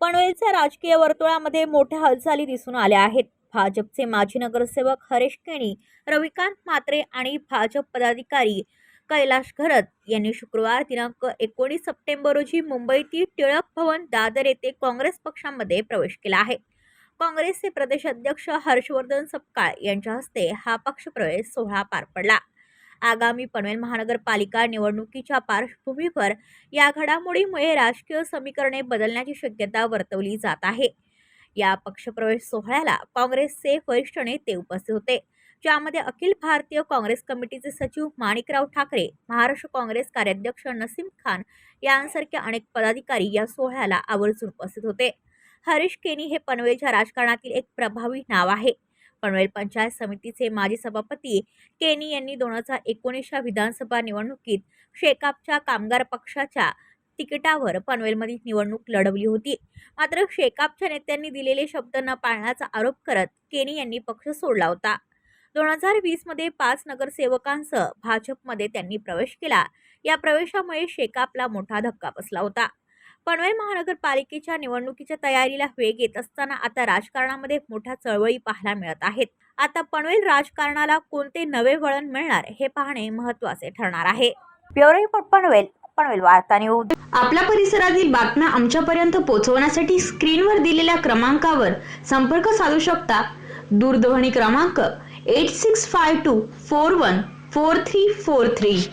पनवेलच्या राजकीय वर्तुळामध्ये मोठ्या हालचाली दिसून आल्या आहेत. भाजपचे माजी नगरसेवक हरेश केणी रविकांत म्हात्रे आणि भाजप पदाधिकारी कैलाश घरत यांनी शुक्रवार दिनांक एकोणीस सप्टेंबर रोजी मुंबईतील टिळक भवन दादर येथे काँग्रेस पक्षामध्ये प्रवेश केला आहे. काँग्रेसचे प्रदेश अध्यक्ष हर्षवर्धन सपकाळ यांच्या हस्ते हा पक्षप्रवेश सोहळा पार पडला. आगामी पनवेल महानगरपालिका निवडणुकीच्या पार्श्वभूमीवर या घडामोडीमुळे राजकीय समीकरणे बदलण्याची शक्यता वर्तवली जात आहे. या पक्षप्रवेश सोहळ्याला काँग्रेसचे वरिष्ठ नेते उपस्थित होते. ज्यामध्ये अखिल भारतीय काँग्रेस कमिटीचे सचिव माणिकराव ठाकरे महाराष्ट्र काँग्रेस कार्याध्यक्ष नसीम खान यांसारखे अनेक पदाधिकारी या सोहळ्याला आवर्जून उपस्थित होते. हरीश केनी हे पनवेलच्या राजकारणातील एक प्रभावी नाव आहे. पनवेल पंचायत समितीचे माजी सभापती केनी यांनी दोन हजार एकोणीसच्या विधानसभा निवडणुकीत शेकापच्या कामगार पक्षाच्या तिकिटावर पनवेलमध्ये निवडणूक लढवली होती. मात्र शेकापच्या नेत्यांनी दिलेले शब्द न पाळण्याचा आरोप करत केनी यांनी पक्ष सोडला होता. दोन हजार वीसमध्ये पाच नगरसेवकांसह भाजपमध्ये त्यांनी प्रवेश केला. या प्रवेशामुळे शेकापला मोठा धक्का बसला होता. पनवेल महानगरपालिकेच्या निवडणुकीच्या तयारीला वेग येत असताना आता राजकारणामध्ये मोठ्या चळवळी पाहायला मिळत आहेत. आता पनवेल राजकारणाला कोणते नवे वळण मिळणार हे पाहणे महत्त्वाचे ठरणार आहे. ब्युरो रिपोर्ट पनवेल पनवेल वार्ता न्यूज. आपल्या परिसरातील बातम्या आमच्यापर्यंत पोहोचवण्यासाठी स्क्रीनवर दिलेल्या क्रमांकावर संपर्क साधू शकता. दूरध्वनी क्रमांक 8652 414343.